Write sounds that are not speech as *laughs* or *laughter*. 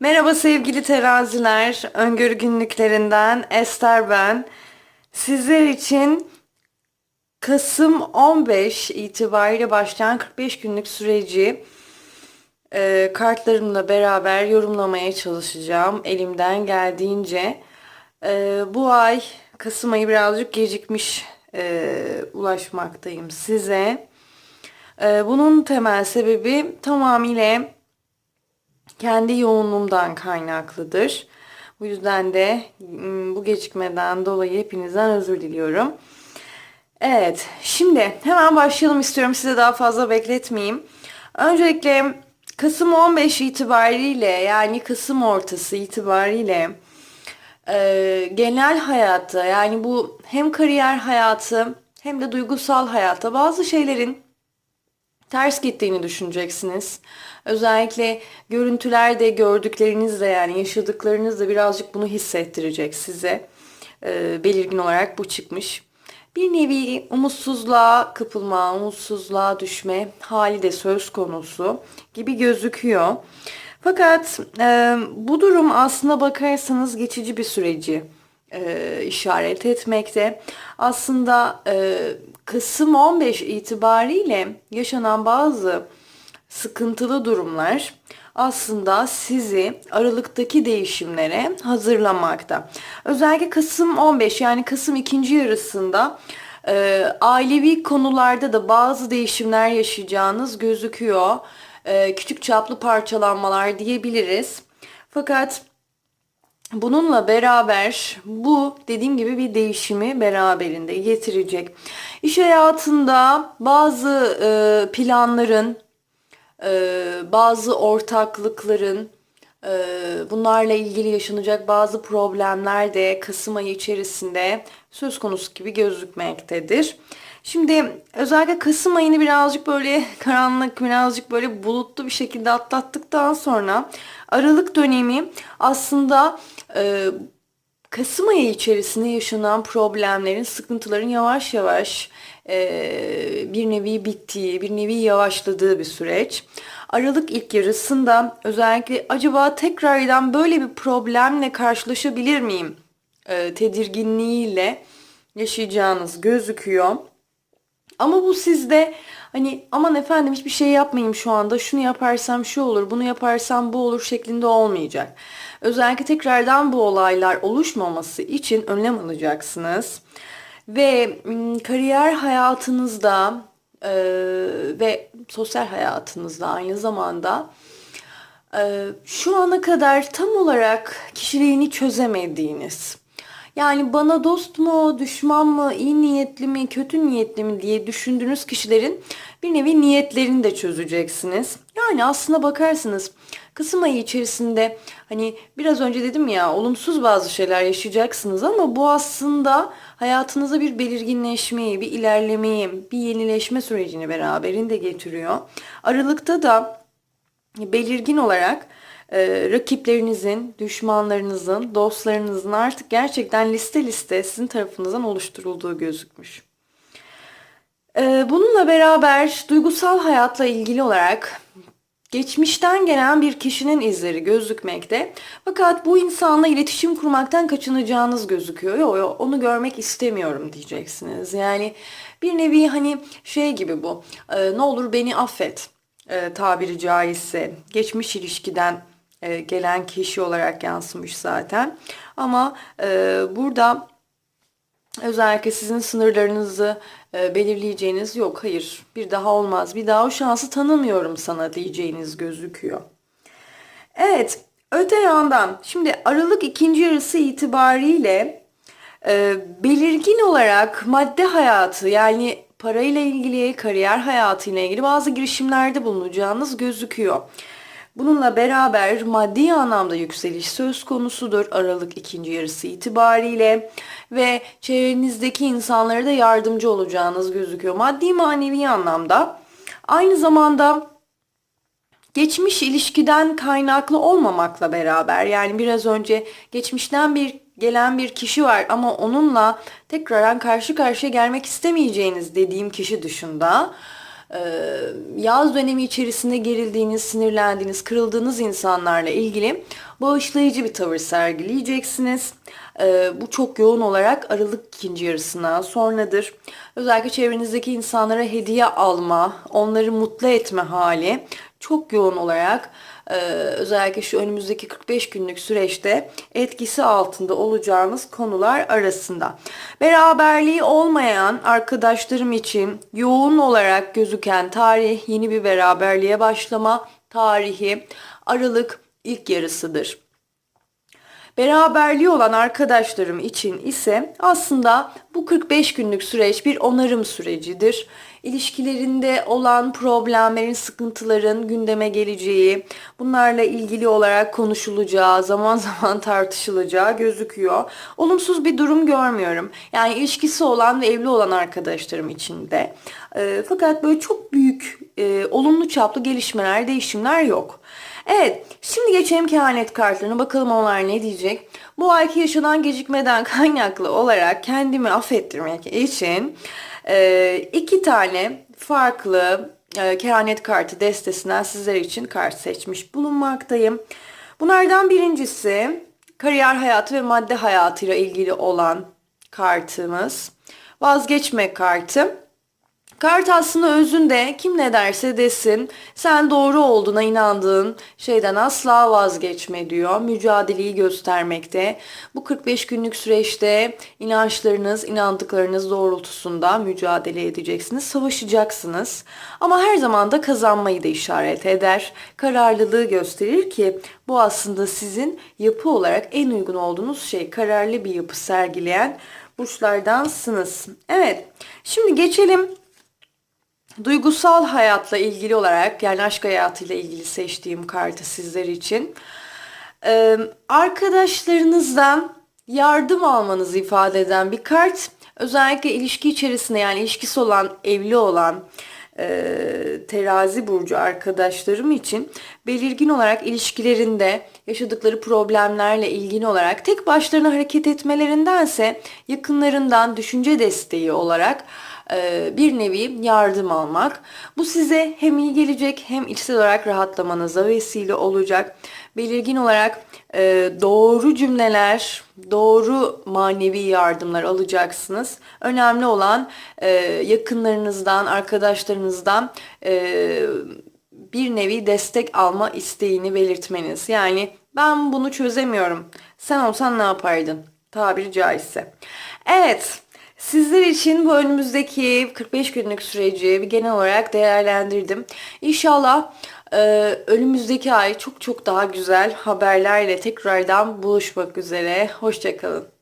Merhaba sevgili teraziler. Öngörü günlüklerinden Ester ben. Sizler için Kasım 15 itibariyle başlayan 45 günlük süreci e, kartlarımla beraber yorumlamaya çalışacağım elimden geldiğince. E, bu ay Kasım ayı birazcık gecikmiş e, ulaşmaktayım size. E, bunun temel sebebi tamamıyla kendi yoğunluğumdan kaynaklıdır. Bu yüzden de bu gecikmeden dolayı hepinizden özür diliyorum. Evet, şimdi hemen başlayalım istiyorum size daha fazla bekletmeyeyim. Öncelikle Kasım 15 itibariyle yani Kasım ortası itibariyle e, genel hayatta yani bu hem kariyer hayatı hem de duygusal hayata bazı şeylerin ters gittiğini düşüneceksiniz. Özellikle görüntülerde gördüklerinizle yani yaşadıklarınızla birazcık bunu hissettirecek size. E, belirgin olarak bu çıkmış. Bir nevi umutsuzluğa kapılma, umutsuzluğa düşme hali de söz konusu gibi gözüküyor. Fakat e, bu durum aslında bakarsanız geçici bir süreci e, işaret etmekte. Aslında e, Kasım 15 itibariyle yaşanan bazı sıkıntılı durumlar aslında sizi Aralık'taki değişimlere hazırlamakta. Özellikle Kasım 15 yani Kasım ikinci yarısında e, ailevi konularda da bazı değişimler yaşayacağınız gözüküyor. E, küçük çaplı parçalanmalar diyebiliriz. Fakat Bununla beraber bu dediğim gibi bir değişimi beraberinde getirecek. İş hayatında bazı e, planların, e, bazı ortaklıkların, bunlarla ilgili yaşanacak bazı problemler de Kasım ayı içerisinde söz konusu gibi gözükmektedir. Şimdi özellikle Kasım ayını birazcık böyle karanlık, birazcık böyle bulutlu bir şekilde atlattıktan sonra Aralık dönemi aslında e, Kasım ayı içerisinde yaşanan problemlerin, sıkıntıların yavaş yavaş e, bir nevi bittiği, bir nevi yavaşladığı bir süreç. Aralık ilk yarısında özellikle acaba tekrardan böyle bir problemle karşılaşabilir miyim e, tedirginliğiyle yaşayacağınız gözüküyor. Ama bu sizde hani aman efendim hiçbir şey yapmayayım şu anda şunu yaparsam şu olur bunu yaparsam bu olur şeklinde olmayacak. Özellikle tekrardan bu olaylar oluşmaması için önlem alacaksınız. Ve kariyer hayatınızda e, ve sosyal hayatınızda aynı zamanda e, şu ana kadar tam olarak kişiliğini çözemediğiniz yani bana dost mu, düşman mı, iyi niyetli mi, kötü niyetli mi diye düşündüğünüz kişilerin bir nevi niyetlerini de çözeceksiniz. Yani aslına bakarsınız Kasım ayı içerisinde hani biraz önce dedim ya olumsuz bazı şeyler yaşayacaksınız ama bu aslında hayatınıza bir belirginleşmeyi, bir ilerlemeyi, bir yenileşme sürecini beraberinde getiriyor. Aralıkta da belirgin olarak e, rakiplerinizin, düşmanlarınızın, dostlarınızın artık gerçekten liste liste sizin tarafınızdan oluşturulduğu gözükmüş. E, bununla beraber duygusal hayatla ilgili olarak geçmişten gelen bir kişinin izleri gözükmekte. Fakat bu insanla iletişim kurmaktan kaçınacağınız gözüküyor. Yo, yo, onu görmek istemiyorum diyeceksiniz. Yani bir nevi hani şey gibi bu. E, ne olur beni affet e, tabiri caizse. Geçmiş ilişkiden e, gelen kişi olarak yansımış zaten. Ama e, burada özellikle sizin sınırlarınızı e, belirleyeceğiniz yok. Hayır bir daha olmaz. Bir daha o şansı tanımıyorum sana diyeceğiniz gözüküyor. Evet öte yandan şimdi Aralık ikinci yarısı itibariyle e, belirgin olarak madde hayatı yani parayla ilgili, kariyer hayatıyla ilgili bazı girişimlerde bulunacağınız gözüküyor. Bununla beraber maddi anlamda yükseliş söz konusudur Aralık ikinci yarısı itibariyle ve çevrenizdeki insanlara da yardımcı olacağınız gözüküyor. Maddi manevi anlamda aynı zamanda geçmiş ilişkiden kaynaklı olmamakla beraber yani biraz önce geçmişten bir gelen bir kişi var ama onunla tekrardan karşı karşıya gelmek istemeyeceğiniz dediğim kişi dışında yaz dönemi içerisinde gerildiğiniz, sinirlendiğiniz, kırıldığınız insanlarla ilgili bağışlayıcı bir tavır sergileyeceksiniz. E, bu çok yoğun olarak Aralık ikinci yarısına sonradır. Özellikle çevrenizdeki insanlara hediye alma, onları mutlu etme hali çok yoğun olarak e, özellikle şu önümüzdeki 45 günlük süreçte etkisi altında olacağınız konular arasında. Beraberliği olmayan arkadaşlarım için yoğun olarak gözüken tarih yeni bir beraberliğe başlama tarihi Aralık ilk yarısıdır. Beraberliği olan arkadaşlarım için ise aslında bu 45 günlük süreç bir onarım sürecidir. İlişkilerinde olan problemlerin, sıkıntıların gündeme geleceği, bunlarla ilgili olarak konuşulacağı, zaman *laughs* zaman tartışılacağı gözüküyor. Olumsuz bir durum görmüyorum. Yani ilişkisi olan ve evli olan arkadaşlarım için de. E, fakat böyle çok büyük, e, olumlu çaplı gelişmeler, değişimler yok. Evet, şimdi geçelim kehanet kartlarına. Bakalım onlar ne diyecek. Bu ayki yaşanan gecikmeden *laughs* kaynaklı olarak kendimi affettirmek için e, iki tane farklı e, kehanet kartı destesinden sizler için kart seçmiş bulunmaktayım. Bunlardan birincisi kariyer hayatı ve madde hayatıyla ilgili olan kartımız. Vazgeçme kartı. Kart aslında özünde kim ne derse desin sen doğru olduğuna inandığın şeyden asla vazgeçme diyor. Mücadeleyi göstermekte. Bu 45 günlük süreçte inançlarınız, inandıklarınız doğrultusunda mücadele edeceksiniz, savaşacaksınız. Ama her zaman da kazanmayı da işaret eder. Kararlılığı gösterir ki bu aslında sizin yapı olarak en uygun olduğunuz şey. Kararlı bir yapı sergileyen burçlardansınız. Evet, şimdi geçelim Duygusal hayatla ilgili olarak yani aşk hayatıyla ilgili seçtiğim kartı sizler için. Ee, arkadaşlarınızdan yardım almanızı ifade eden bir kart. Özellikle ilişki içerisinde yani ilişkisi olan, evli olan e, terazi burcu arkadaşlarım için belirgin olarak ilişkilerinde yaşadıkları problemlerle ilgili olarak tek başlarına hareket etmelerindense yakınlarından düşünce desteği olarak e, bir nevi yardım almak. Bu size hem iyi gelecek hem içsel olarak rahatlamanıza vesile olacak. Belirgin olarak e, doğru cümleler, doğru manevi yardımlar alacaksınız. Önemli olan e, yakınlarınızdan, arkadaşlarınızdan bir nevi destek alma isteğini belirtmeniz. Yani ben bunu çözemiyorum. Sen olsan ne yapardın? Tabiri caizse. Evet. Sizler için bu önümüzdeki 45 günlük süreci genel olarak değerlendirdim. İnşallah e, önümüzdeki ay çok çok daha güzel haberlerle tekrardan buluşmak üzere. Hoşçakalın.